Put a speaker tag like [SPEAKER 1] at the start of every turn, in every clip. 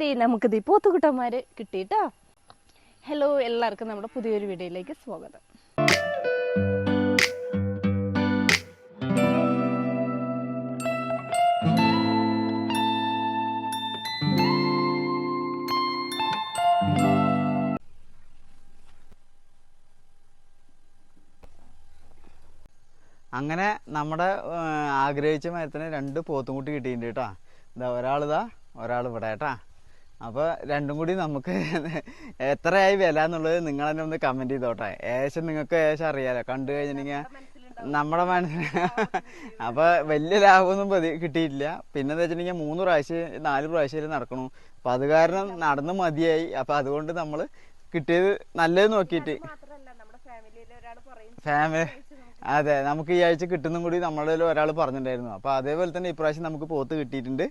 [SPEAKER 1] ദേ നമുക്കിത് ഈ പോത്തുകുട്ടന്മാര് കിട്ടിയിട്ടോ. ഹലോ എല്ലാവർക്കും നമ്മുടെ പുതിയൊരു വീഡിയോയിലേക്ക് സ്വാഗതം.
[SPEAKER 2] അങ്ങനെ നമ്മുടെ ആഗ്രഹിച്ച മരത്തിന് രണ്ട് പോത്തും കൂട്ടി കിട്ടിയിട്ടുണ്ട് കേട്ടോ. ഇതാ ഒരാളിതാ ഒരാൾ ഇവിടെ കേട്ടാ. അപ്പോൾ രണ്ടും കൂടി നമുക്ക് എത്രയായി വില എന്നുള്ളത് നിങ്ങൾ തന്നെ ഒന്ന് കമന്റ് ചെയ്തോട്ടെ. ഏകദേശം നിങ്ങൾക്ക് ഏകദേശം അറിയാലോ. കണ്ടു കഴിഞ്ഞിട്ടുണ്ടെങ്കിൽ നമ്മുടെ മനസ്സിൽ അപ്പോൾ വലിയ ലാഭമൊന്നും പ്രതി കിട്ടിയിട്ടില്ല. പിന്നെ എന്താ വെച്ചിട്ടുണ്ടെങ്കിൽ മൂന്ന് പ്രാവശ്യം നാല് പ്രാവശ്യം നടക്കണു. അപ്പോൾ അത് കാരണം നടന്ന് മതിയായി. അപ്പോൾ അതുകൊണ്ട് നമ്മൾ കിട്ടിയത് നല്ലത് നോക്കിയിട്ട്. ഫാമിലി അതെ നമുക്ക് ഈ ആഴ്ച കിട്ടുന്നും കൂടി നമ്മളിൽ ഒരാൾ പറഞ്ഞിട്ടുണ്ടായിരുന്നു. അപ്പോൾ അതേപോലെ തന്നെ ഇപ്രാവശ്യം നമുക്ക് പോത്ത് കിട്ടിയിട്ടുണ്ട്.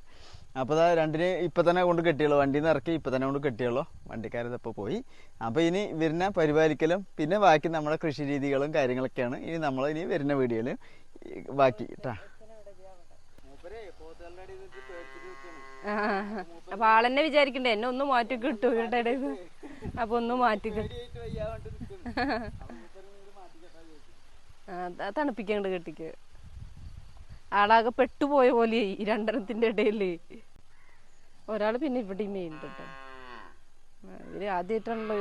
[SPEAKER 2] അപ്പോൾ അതാ രണ്ടിന് ഇപ്പം തന്നെ കൊണ്ട് കെട്ടിയുള്ളൂ. വണ്ടിയിൽ നിന്ന് ഇറക്കി ഇപ്പം തന്നെ കൊണ്ട് കെട്ടിയുള്ളൂ. വണ്ടിക്കാരത് ഇപ്പോൾ പോയി. അപ്പോൾ ഇനി വരുന്ന പരിപാലിക്കലും പിന്നെ ബാക്കി നമ്മുടെ കൃഷി രീതികളും കാര്യങ്ങളൊക്കെയാണ് ഇനി നമ്മൾ ഇനി വരുന്ന വീഡിയോയിൽ ബാക്കി കേട്ടാ
[SPEAKER 1] അപ്പൊ ആളെന്നെ വിചാരിക്കണ്ടേ? എന്നെ ഒന്ന് മാറ്റി കിട്ടു കേട്ടോ അപ്പൊ ഒന്ന് മാറ്റി കിട്ടും തണുപ്പിക്കാണ്ട് കെട്ടിക്ക്. ആളാകെ പെട്ടുപോയ പോലെ ഈ രണ്ടെണ്ണത്തിന്റെ ഇടയിൽ. ഒരാൾ പിന്നെ ഇവിടെയും മെയിൻ കേട്ടോ ആ, ഇവർ ആദ്യമായിട്ടാണല്ലോ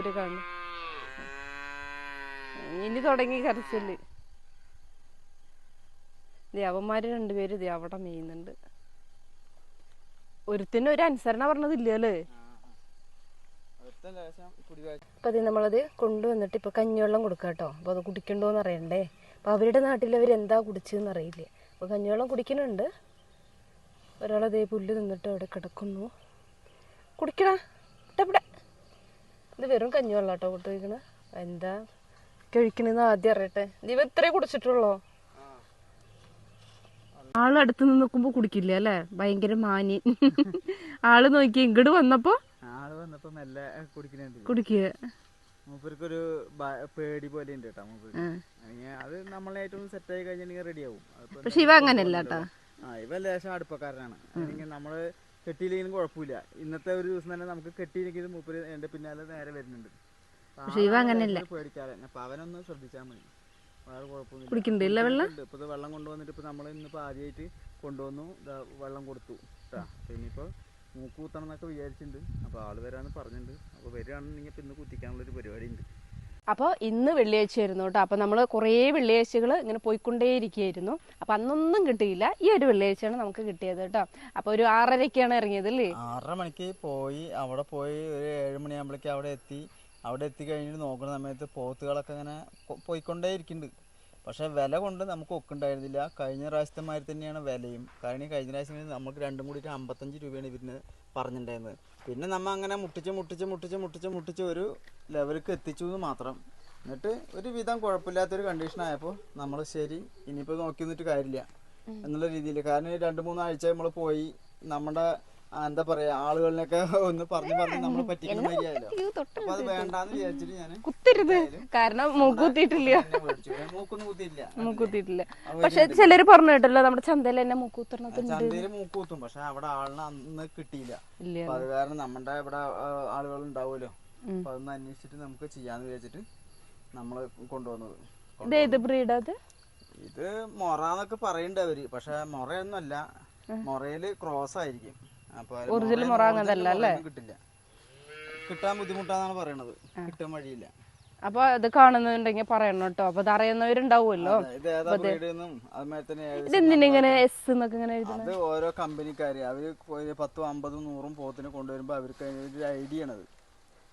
[SPEAKER 1] ഇനി തുടങ്ങി കരച്ചിൽ. ദേ രണ്ടുപേര് ദേ അവിടെ മെയ്യുന്നുണ്ട് ഒരുത്തിന് ഒരു അനുസരണ പറഞ്ഞതില്ലല്ലേ അപ്പൊ അത് നമ്മളത് കൊണ്ടുവന്നിട്ട് ഇപ്പൊ കഞ്ഞിവെള്ളം കൊടുക്കാട്ടോ അപ്പൊ അത് കുടിക്കണ്ടോന്ന് അറിയണ്ടേ? അപ്പൊ അവരുടെ നാട്ടിൽ അവരെന്താ അറിയില്ലേ അറിയില്ല. അപ്പൊ കഞ്ഞിവെള്ളം കുടിക്കുന്നുണ്ട്. ഒരാളതേ പുല്ല് നിന്നിട്ട് അവിടെ കിടക്കുന്നു. കുടിക്കണ ഇവിടെ. ഇത് വെറും കഞ്ഞിവെള്ളം കേട്ടോ കൊടുത്തിരിക്കണേ എന്താ കഴിക്കണെന്ന് ആദ്യം അറിയട്ടെ. ഇവ ഇത്രേ കുടിച്ചിട്ടുള്ളോ? ആൾ അടുത്ത് നിന്ന് നോക്കുമ്പോ കുടിക്കില്ല അല്ലെ? ഭയങ്കര മാന്യൻ. ആൾ നോക്കി ഇങ്ങോട്ട് വന്നപ്പോ?
[SPEAKER 2] ആൾ വന്നപ്പോൾ മെല്ലെ കുടിക്കുന്നുണ്ട്
[SPEAKER 1] കുടിക്കുക
[SPEAKER 2] മൂപ്പർക്കൊരു പേടി പോലെ ഉണ്ട് കേട്ടോ മൂപ്പർക്ക് അത് നമ്മളായിട്ടൊന്ന് സെറ്റ് ആയി കഴിഞ്ഞിട്ടുണ്ടെങ്കിൽ റെഡി ആവും.
[SPEAKER 1] പക്ഷെ ഇവ അങ്ങനെയല്ല കേട്ടാ
[SPEAKER 2] ആ ഇവ ലേശം അടുപ്പക്കാരനാണ്. അല്ലെങ്കിൽ നമ്മൾ കെട്ടിയില്ലെങ്കിലും കുഴപ്പമില്ല ഇന്നത്തെ ഒരു ദിവസം തന്നെ നമുക്ക് കെട്ടിയില്ലെങ്കിലും മൂപ്പര് എന്റെ പിന്നാലെ നേരെ വരുന്നുണ്ട്.
[SPEAKER 1] പക്ഷെ ഇവ
[SPEAKER 2] ആളെ
[SPEAKER 1] അങ്ങനെയല്ല.
[SPEAKER 2] ഒരു പേടിക്കാതെ. അപ്പൊ അവനൊന്ന് ശ്രദ്ധിച്ചാൽ മതി. വേറെ കുഴപ്പമൊന്നുമില്ല.
[SPEAKER 1] വെള്ളം.
[SPEAKER 2] ഇപ്പൊ വെള്ളം കൊണ്ടുവന്നിട്ട് ഇപ്പൊ നമ്മൾ ഇന്നിപ്പോ ആദ്യമായിട്ട് കൊണ്ടുവന്നു വെള്ളം കൊടുത്തു കേട്ടാ അപ്പൊ ഇനിയിപ്പോ മൂക്ക് കുത്തണം എന്നൊക്കെ വിചാരിച്ചിട്ടുണ്ട്. അപ്പൊ ആൾ വരാന്ന് പറഞ്ഞിട്ടുണ്ട്. അപ്പൊ വരികയാണെന്നുണ്ടെങ്കിൽ ഇപ്പൊ ഇന്ന് കുത്തിക്കാനുള്ള ഒരു പരിപാടി ഉണ്ട്
[SPEAKER 1] അപ്പോൾ ഇന്ന് വെള്ളിയാഴ്ച ആയിരുന്നു കേട്ടോ. അപ്പോൾ നമ്മൾ കുറേ വെള്ളിയാഴ്ചകൾ ഇങ്ങനെ പോയിക്കൊണ്ടേയിരിക്കുകയായിരുന്നു. അപ്പോൾ അന്നൊന്നും കിട്ടിയില്ല. ഈ ഒരു വെള്ളിയാഴ്ചയാണ് നമുക്ക് കിട്ടിയത് കേട്ടോ. അപ്പോൾ ഒരു ആറരയ്ക്കാണ് ഇറങ്ങിയത് അല്ലേ?
[SPEAKER 2] ആറര മണിക്ക് പോയി അവിടെ പോയി ഒരു ഏഴ് മണിയാകുമ്പോഴേക്ക് അവിടെ എത്തി. അവിടെ എത്തി കഴിഞ്ഞിട്ട് നോക്കുന്ന സമയത്ത് പോത്തുകളൊക്കെ ഇങ്ങനെ പോയിക്കൊണ്ടേ ഇരിക്കുന്നുണ്ട് പക്ഷെ വില കൊണ്ട് നമുക്ക് ഒക്കുണ്ടായിരുന്നില്ല. കഴിഞ്ഞ പ്രാവശ്യത്തെ മാതിരി തന്നെയാണ് വിലയും. കാരണം കഴിഞ്ഞ പ്രാവശ്യം നമുക്ക് രണ്ടും കൂടിയിട്ട് അമ്പത്തഞ്ച് രൂപയാണ് ഇവരിന് പറഞ്ഞിട്ടുണ്ടായിരുന്നത്. പിന്നെ നമ്മൾ അങ്ങനെ മുട്ടിച്ച് മുട്ടിച്ച് മുട്ടിച്ച് മുട്ടിച്ച് മുട്ടിച്ച് ഒരു ലെവലിലേക്ക് എത്തിച്ചു എന്ന് മാത്രം. എന്നിട്ട് ഒരു വിധം കുഴപ്പമില്ലാത്തൊരു കണ്ടീഷൻ ആയപ്പോൾ നമ്മൾ ശരി ഇനിയിപ്പോൾ നോക്കി നിന്നിട്ട് കാര്യമില്ല. എന്നുള്ള രീതിയിൽ. കാരണം രണ്ട് മൂന്നാഴ്ച നമ്മൾ പോയി നമ്മുടെ എന്താ പറയാ ആളുകളിനൊക്കെ ഒന്ന് പറഞ്ഞു പറഞ്ഞു നമ്മൾ പറ്റിക്കുന്ന മതിയായല്ലോ അപ്പൊ അത് വേണ്ടാന്ന് വിചാരിച്ചിട്ട് ഞാൻ
[SPEAKER 1] കുത്തരുത്. കാരണം മൂക്കുത്തിട്ടില്ല
[SPEAKER 2] മൂക്കൊന്നും കുത്തിയില്ല
[SPEAKER 1] മൂക്കുത്തിയിട്ടില്ല പക്ഷെ ചിലര് പറഞ്ഞു കേട്ടല്ലോ നമ്മുടെ ചന്തയിൽ തന്നെ മൂക്കുത്തരണത്
[SPEAKER 2] ചന്തയിൽ മൂക്ക് പക്ഷെ അവിടെ ആളിനെ അന്ന് കിട്ടിയില്ല. അപ്പൊ അത് കാരണം നമ്മുടെ ഇവിടെ ആളുകൾ ഉണ്ടാവുമല്ലോ. അപ്പൊ അതൊന്ന് അന്വേഷിച്ചിട്ട് നമുക്ക് ചെയ്യാന്ന് വിചാരിച്ചിട്ട് നമ്മൾ കൊണ്ടുവന്നത്.
[SPEAKER 1] ഇത് ഏത് ബ്രീഡ് അത്?
[SPEAKER 2] ഇത് മൊറന്നൊക്കെ പറയണ്ട അവർ. പക്ഷെ മൊറയൊന്നുമല്ല. മൊറയിൽ ക്രോസ് ആയിരിക്കും. അപ്പൊ മുറ
[SPEAKER 1] അങ്ങനല്ല അല്ലേ?
[SPEAKER 2] കിട്ടില്ല. കിട്ടാൻ ബുദ്ധിമുട്ടാന്നാണ് പറയണത്. കിട്ടാൻ വഴിയില്ല.
[SPEAKER 1] അപ്പൊ അത് കാണുന്നുണ്ടെങ്കിൽ പറയണം കേട്ടോ. അപ്പൊ ഇത് അറിയുന്നവരുണ്ടാവുമല്ലോ.
[SPEAKER 2] ഇത്
[SPEAKER 1] എസ് എന്നൊക്കെ ഇങ്ങനെ
[SPEAKER 2] അത് ഓരോ കമ്പനിക്കാര് അവർ ഒരു പത്തും അമ്പതും നൂറും പോത്തിനെ കൊണ്ടുവരുമ്പോ അവർക്ക് അതിനൊരു ഐഡിയ ആണത്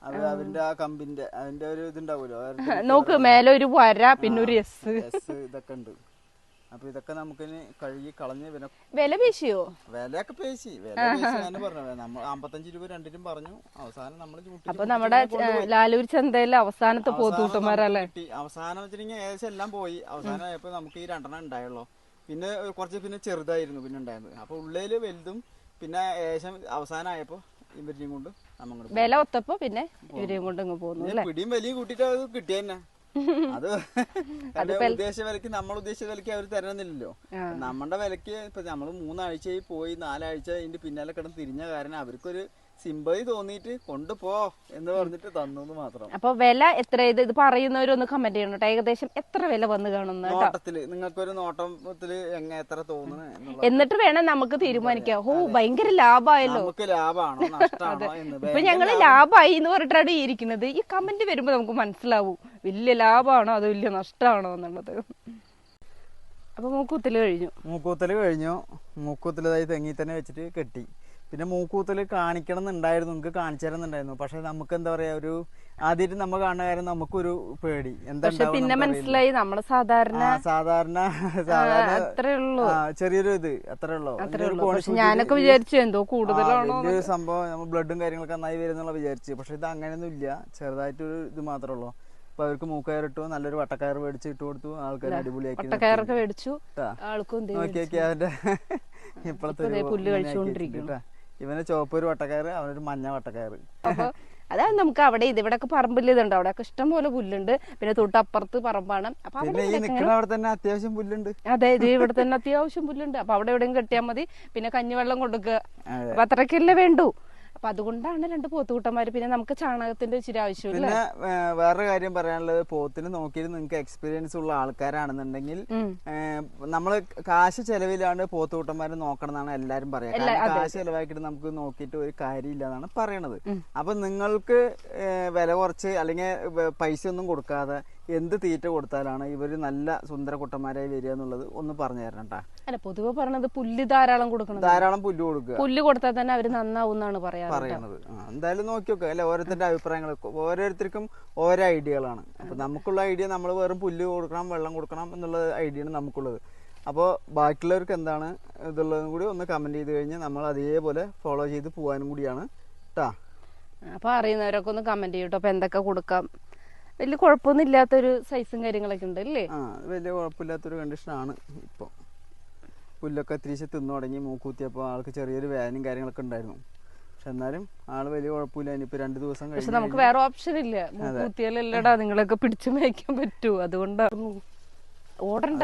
[SPEAKER 2] അത് അവരുടെ ആ കമ്പിന്റെ അതിന്റെ ഒരു ഇതുണ്ടാവുമല്ലോ.
[SPEAKER 1] നോക്ക് മേലെ ഒരു വര പിന്നെ ഒരു എസ്
[SPEAKER 2] ഇതൊക്കെ ഉണ്ട്. അപ്പൊ ഇതൊക്കെ നമുക്ക് കഴുകി കളഞ്ഞ് പിന്നെ
[SPEAKER 1] വില പേശിയോ?
[SPEAKER 2] വിലയൊക്കെ പേശി. വില പേശി ഞാൻ പറഞ്ഞു നമ്മൾ അമ്പത്തഞ്ച് രൂപ രണ്ടിനും പറഞ്ഞു. അവസാനം നമ്മൾ
[SPEAKER 1] അപ്പൊ നമ്മുടെ ലാലൂർ ചന്തയിലെ അവസാനത്തെ പോത്തൂട്ടന്മാരല്ലേ?
[SPEAKER 2] കിട്ടി. അവസാനം വെച്ചിട്ടുണ്ടെങ്കിൽ ഏകദേശം എല്ലാം പോയി. അവസാനം ആയപ്പോ നമുക്ക് ഈ രണ്ടെണ്ണം ഉണ്ടായുള്ളൂ. പിന്നെ കുറച്ച് പിന്നെ ചെറുതായിരുന്നു പിന്നെ ഉണ്ടായിരുന്നത് അപ്പൊ ഉള്ളേൽ വലുതും പിന്നെ ഏകദേശം അവസാനമായപ്പോ ഇവരെയും കൊണ്ട് നമ്മൾ
[SPEAKER 1] വില ഒത്തപ്പോ പിന്നെ ഇവരെയും കൊണ്ട് പോകുന്നു
[SPEAKER 2] പിടിയും വലിയ കൂട്ടിട്ട് അത് കിട്ടിയ തന്നെ അത് ഉദ്ദേശിച്ച വിലക്ക് നമ്മൾ ഉദ്ദേശിച്ച വിലക്ക് അവർ തരണമെന്നില്ലല്ലോ. നമ്മുടെ വിലക്ക് ഇപ്പൊ നമ്മൾ മൂന്നാഴ്ചയായി പോയി നാലാഴ്ച അതിന്റെ പിന്നാലെ കിടന്ന് തിരിഞ്ഞ കാരണം അവർക്കൊരു സിമ്പതി തോന്നിയിട്ട് കൊണ്ടുപോ എന്ന് പറഞ്ഞിട്ട് തന്നു മാത്രം.
[SPEAKER 1] അപ്പൊ വില എത്ര? ഇത് ഇത് പറയുന്നവരൊന്ന് കമന്റ് ചെയ്യണം കേട്ടോ. ഏകദേശം എത്ര വില വന്ന് കാണുന്നു
[SPEAKER 2] നോട്ടത്തിൽ നിങ്ങൾക്കൊരു നോട്ടത്തിൽ എങ്ങനെ എത്ര തോന്നുന്നു
[SPEAKER 1] എന്നിട്ട് വേണം നമുക്ക് തീരുമാനിക്കാം. ഓ ഭയങ്കര ലാഭമായല്ലോ
[SPEAKER 2] നമുക്ക് ലാഭമാണോ നഷ്ടമാണോ എന്ന്.
[SPEAKER 1] ഇപ്പൊ ഞങ്ങൾ ലാഭമായി എന്ന് പറഞ്ഞിട്ടാണ് ഇരിക്കുന്നത്. ഈ കമന്റ് വരുമ്പോ നമുക്ക് മനസ്സിലാവും. വലിയ ലാഭമാണോ അതോ വലിയ നഷ്ടമാണോ എന്നുള്ളത്. അപ്പൊ മൂക്കൂത്തൽ കഴിഞ്ഞു.
[SPEAKER 2] മൂക്കൂത്തൽ കഴിഞ്ഞു. മൂക്കൂത്തലായി തെങ്ങി തന്നെ വെച്ചിട്ട് കെട്ടി. പിന്നെ മൂക്കൂത്തൽ കാണിക്കണം എന്നുണ്ടായിരുന്നു നമുക്ക് കാണിച്ചു തരുന്നുണ്ടായിരുന്നു. പക്ഷെ നമുക്ക് എന്താ പറയാ ഒരു ആദ്യമായിട്ട് നമ്മൾ കാണുന്ന കാര്യം നമുക്കൊരു പേടി. എന്താ
[SPEAKER 1] പിന്നെ മനസ്സിലായി. നമ്മൾ സാധാരണ
[SPEAKER 2] സാധാരണ സാധാരണ ചെറിയൊരു ഇത് അത്രേ ഉള്ളൂ
[SPEAKER 1] ഞാനൊക്കെ വിചാരിച്ചു എന്തോ കൂടുതലാണോ
[SPEAKER 2] വലിയൊരു സംഭവം നമ്മൾ ബ്ലഡും കാര്യങ്ങളൊക്കെ നന്നായി വരുന്നുള്ള വിചാരിച്ചു. പക്ഷെ ഇത് അങ്ങനെയൊന്നും ഇല്ല. ചെറുതായിട്ടൊരു ഇത് മാത്രമേ ഉള്ളൂ. അപ്പൊ അവർക്ക് മൂക്കയറിട്ടു നല്ലൊരു വട്ടക്കയർ മേടിച്ച് ഇട്ട് കൊടുത്തു. ആൾക്കാർ അടിപൊളിയാക്കി
[SPEAKER 1] മേടിച്ചു. ആൾക്കും
[SPEAKER 2] അവന്റെ ഇപ്പോഴത്തെ
[SPEAKER 1] പുല്ല്
[SPEAKER 2] ഇങ്ങനെ ഇവന് ചുവപ്പ് ഒരു അവനൊരു മഞ്ഞ വട്ടക്കയറ്.
[SPEAKER 1] അതാണ് അതാ നമുക്ക് അവിടെ ഇത് ഇവിടെയൊക്കെ പറമ്പില്ലതുണ്ട് ഇതുണ്ട്. അവിടെയൊക്കെ ഇഷ്ടം പോലെ പുല്ലുണ്ട്. പിന്നെ തൊട്ടപ്പുറത്ത് പറമ്പാണ്. അപ്പൊ അവിടെ
[SPEAKER 2] അവിടെ തന്നെ അത്യാവശ്യം പുല്ലുണ്ട്.
[SPEAKER 1] അതെ ഇത് ഇവിടെ തന്നെ അത്യാവശ്യം പുല്ലുണ്ട്. അപ്പൊ അവിടെ എവിടെയും കെട്ടിയാൽ മതി. പിന്നെ കഞ്ഞിവെള്ളം കൊടുക്കുക. അപ്പൊ അത്രയ്ക്കല്ലേ വേണ്ടൂ. അപ്പൊ അതുകൊണ്ടാണ് രണ്ട് പോത്തുകൂട്ടന്മാര് പിന്നെ നമുക്ക് ചാണകത്തിന്റെ ഇച്ചിരി ആവശ്യമില്ല.
[SPEAKER 2] പിന്നെ വേറെ വേറൊരു കാര്യം പറയാനുള്ളത് പോത്തിന് നോക്കിയിട്ട് നിങ്ങൾക്ക് എക്സ്പീരിയൻസ് ഉള്ള ആൾക്കാരാണെന്നുണ്ടെങ്കിൽ
[SPEAKER 1] നമ്മൾ
[SPEAKER 2] നമ്മൾ കാശ് ചെലവിലാണ് പോത്തുകൂട്ടന്മാരെ നോക്കണം എന്നാണ് എല്ലാരും പറയാ. കാശ് ചെലവാക്കിയിട്ട് നമുക്ക് നോക്കിയിട്ട് ഒരു കാര്യമില്ല എന്നാണ് പറയണത് അപ്പൊ നിങ്ങൾക്ക് വില കുറച്ച് അല്ലെങ്കിൽ പൈസ ഒന്നും കൊടുക്കാതെ എന്ത് തീറ്റ കൊടുത്താലാണ് ഇവർ നല്ല സുന്ദര കുട്ടന്മാരായി വരിക എന്നുള്ളത് ഒന്ന് പറഞ്ഞു തരണം കേട്ടാ
[SPEAKER 1] അല്ല പൊതുവെ പറയണത് പുല്ല് ധാരാളം കൊടുക്കണം.
[SPEAKER 2] ധാരാളം പുല്ല് കൊടുക്കുക.
[SPEAKER 1] പുല്ല് കൊടുത്താൽ തന്നെ അവർ നന്നാവും എന്നാണ്
[SPEAKER 2] പറയണത് എന്തായാലും നോക്കി നോക്കുക അല്ലെ ഓരോരുത്തരുടെ അഭിപ്രായങ്ങൾ ഓരോരുത്തർക്കും ഓരോ ഐഡിയകളാണ്. അപ്പൊ നമുക്കുള്ള ഐഡിയ നമ്മൾ വെറും പുല്ല് കൊടുക്കണം വെള്ളം കൊടുക്കണം എന്നുള്ള ഐഡിയ ആണ് നമുക്കുള്ളത്. അപ്പോൾ ബാക്കിയുള്ളവർക്ക് എന്താണ് ഇതുള്ളതും കൂടി ഒന്ന് കമന്റ് ചെയ്ത് കഴിഞ്ഞാൽ നമ്മൾ അതേപോലെ ഫോളോ ചെയ്ത് പോകാനും കൂടിയാണ് കേട്ടാ
[SPEAKER 1] അപ്പോൾ അറിയുന്നവരൊക്കെ ഒന്ന് കമന്റ് ചെയ്യട്ടോ അപ്പോൾ എന്തൊക്കെ കൊടുക്കാം? വലിയ കുഴപ്പമൊന്നും ഇല്ലാത്തൊരു സൈസും കാര്യങ്ങളൊക്കെ ഉണ്ട് അല്ലേ?
[SPEAKER 2] ആ വലിയ കുഴപ്പമില്ലാത്തൊരു കണ്ടീഷനാണ് ഇപ്പോൾ പുല്ലൊക്കെ തിരിച്ച് തിന്നു തുടങ്ങി മൂക്കുത്തിയപ്പോൾ ആൾക്ക് ചെറിയൊരു വേദനയും കാര്യങ്ങളൊക്കെ ഉണ്ടായിരുന്നു. പക്ഷെ എന്നാലും ആൾ വലിയ കുഴപ്പമില്ല ഇനിയിപ്പോ രണ്ട് ദിവസം
[SPEAKER 1] പക്ഷെ നമുക്ക് വേറെ ഓപ്ഷൻ ഇല്ല. മൂക്കുത്തിയാലല്ലടാ നിങ്ങളൊക്കെ പിടിച്ചു മേയ്ക്കാൻ പറ്റൂ. അതുകൊണ്ടായിരുന്നു ഓടണ്ട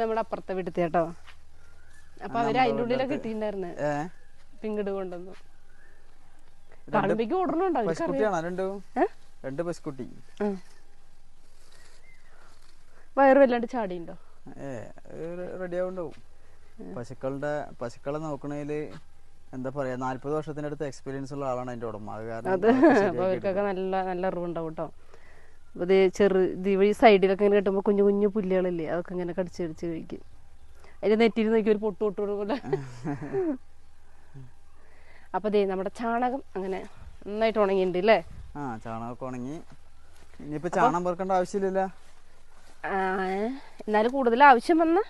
[SPEAKER 1] നമ്മുടെ അപ്പുറത്തെ വീട്ടിൽ കേട്ടോ. അപ്പൊ അവർ അതിന്റെ ഉള്ളിലൊക്കെ കിട്ടിയിട്ടുണ്ടായിരുന്നു പിങ്കട് കൊണ്ടുവന്നു. കാണുമ്പേക്ക് ഓടണുണ്ടോ
[SPEAKER 2] രണ്ടും പശുക്കുട്ടി.
[SPEAKER 1] വയറ് വല്ലാണ്ട് ചാടിയുണ്ടോ?
[SPEAKER 2] ഏ റെഡി ആവുണ്ടാവും. പശുക്കളുടെ പശുക്കളെ നോക്കണേൽ എന്താ പറയാ നാല്പത് അടുത്ത് എക്സ്പീരിയൻസ് ഉള്ള ആളാണ് അതിന്റെ ഉടമ.
[SPEAKER 1] അവർക്കൊക്കെ നല്ല നല്ല അറിവുണ്ടാവും കേട്ടോ ഇത് ചെറു ഈ സൈഡിലൊക്കെ ഇങ്ങനെ കിട്ടുമ്പോ കുഞ്ഞു കുഞ്ഞു പുല്ലുകളില്ലേ അതൊക്കെ ഇങ്ങനെ കടിച്ചു കടിച്ച് കഴിക്കും. അതിന്റെ നെറ്റിയിൽ നോക്കി ഒരു പൊട്ട് പൊട്ട് പോലെ അപ്പൊ ദേ നമ്മുടെ ചാണകം അങ്ങനെ നന്നായിട്ട് ഉണങ്ങിയിട്ടുണ്ട് അല്ലേ
[SPEAKER 2] ആ ചാണകമൊക്കെ ഉണങ്ങി. ഇനിയിപ്പോ ചാണകം പെറുക്കേണ്ട ആവശ്യമില്ലല്ലോ.
[SPEAKER 1] ആ, എന്നാലും കൂടുതൽ ആവശ്യം വന്ന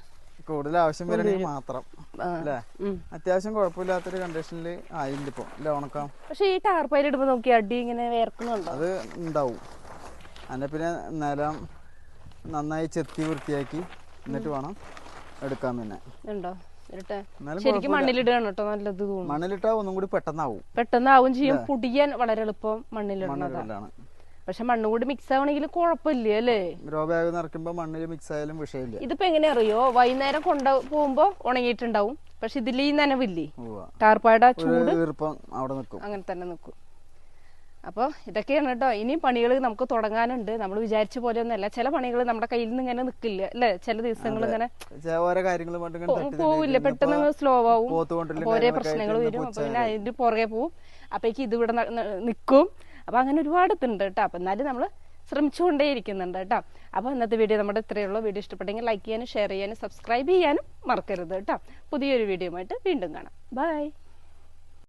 [SPEAKER 2] കൂടുതൽ ആവശ്യം വരണമെങ്കിൽ മാത്രം അല്ലേ. അത്യാവശ്യം കുഴപ്പമില്ലാത്തൊരു കണ്ടീഷനിൽ ആയിട്ടുണ്ട് ഇപ്പൊ. അല്ലെ ഉണക്കാം?
[SPEAKER 1] പക്ഷെ ഈ ടാർപ്പയിൽ ഇടുമ്പോ നോക്കി അടി ഇങ്ങനെ വേർക്കുന്നുണ്ടോ?
[SPEAKER 2] അത് ഉണ്ടാവും. അതിന്റെ പിന്നെ നിലം നന്നായി ചെത്തി വൃത്തിയാക്കി എന്നിട്ട് വേണം എടുക്കാൻ പിന്നെ.
[SPEAKER 1] ഉണ്ടോ? ശരിക്കും മണ്ണിലിടുകയാണ് കേട്ടോ നല്ലത് തോന്നുന്നു.
[SPEAKER 2] മണ്ണിലിട്ടാൽ ഒന്നും കൂടി പെട്ടെന്നാവും.
[SPEAKER 1] പെട്ടെന്നാവും ചെയ്യും. പൊടിയാൻ വളരെ എളുപ്പം
[SPEAKER 2] മണ്ണിലിടുന്നതാണ്
[SPEAKER 1] പക്ഷെ മണ്ണും കൂടി മിക്സ് ആവണമെങ്കിൽ കുഴപ്പമില്ല അല്ലേ?
[SPEAKER 2] ഗ്രോബാഗ് നിറയ്ക്കുമ്പോൾ മണ്ണിൽ മിക്സ് ആയാലും വിഷയമില്ല.
[SPEAKER 1] ഇതിപ്പോ എങ്ങനെ അറിയോ വൈകുന്നേരം കൊണ്ട പോകുമ്പോ ഉണങ്ങിയിട്ടുണ്ടാവും. പക്ഷെ ഇതിൽ ഈ നനവില്ലേ. ടാർപ്പായുടെ ചൂട്.
[SPEAKER 2] ഈർപ്പം അവിടെ നിൽക്കും.
[SPEAKER 1] അങ്ങനെ തന്നെ നിൽക്കും. അപ്പോൾ ഇതൊക്കെയാണ് കേട്ടോ. ഇനിയും പണികൾ നമുക്ക് തുടങ്ങാനുണ്ട്. നമ്മൾ വിചാരിച്ച പോലെ ഒന്നല്ല ചില പണികൾ നമ്മുടെ കയ്യിൽ നിന്ന് ഇങ്ങനെ നിൽക്കില്ല അല്ലേ? ചില ദിവസങ്ങൾ ഇങ്ങനെ പോവില്ല. പെട്ടെന്ന് സ്ലോ ആവും. ഓരോ പ്രശ്നങ്ങൾ വരും. അപ്പൊ പിന്നെ അതിന്റെ പുറകെ പോവും. അപ്പേക്ക് ഇത് ഇവിടെ നിൽക്കും അപ്പൊ അങ്ങനെ ഒരുപാട് ഇതുണ്ട് കേട്ടോ. അപ്പൊ എന്നാലും നമ്മൾ ശ്രമിച്ചുകൊണ്ടേ ഇരിക്കുന്നുണ്ട് കേട്ടോ. അപ്പൊ ഇന്നത്തെ വീഡിയോ നമ്മുടെ ഇത്രയേ ഉള്ളൂ. വീഡിയോ ഇഷ്ടപ്പെട്ടെങ്കിൽ ലൈക്ക് ചെയ്യാനും ഷെയർ ചെയ്യാനും സബ്സ്ക്രൈബ് ചെയ്യാനും മറക്കരുത് കേട്ടോ. പുതിയൊരു വീഡിയോ ആയിട്ട് വീണ്ടും കാണാം. ബൈ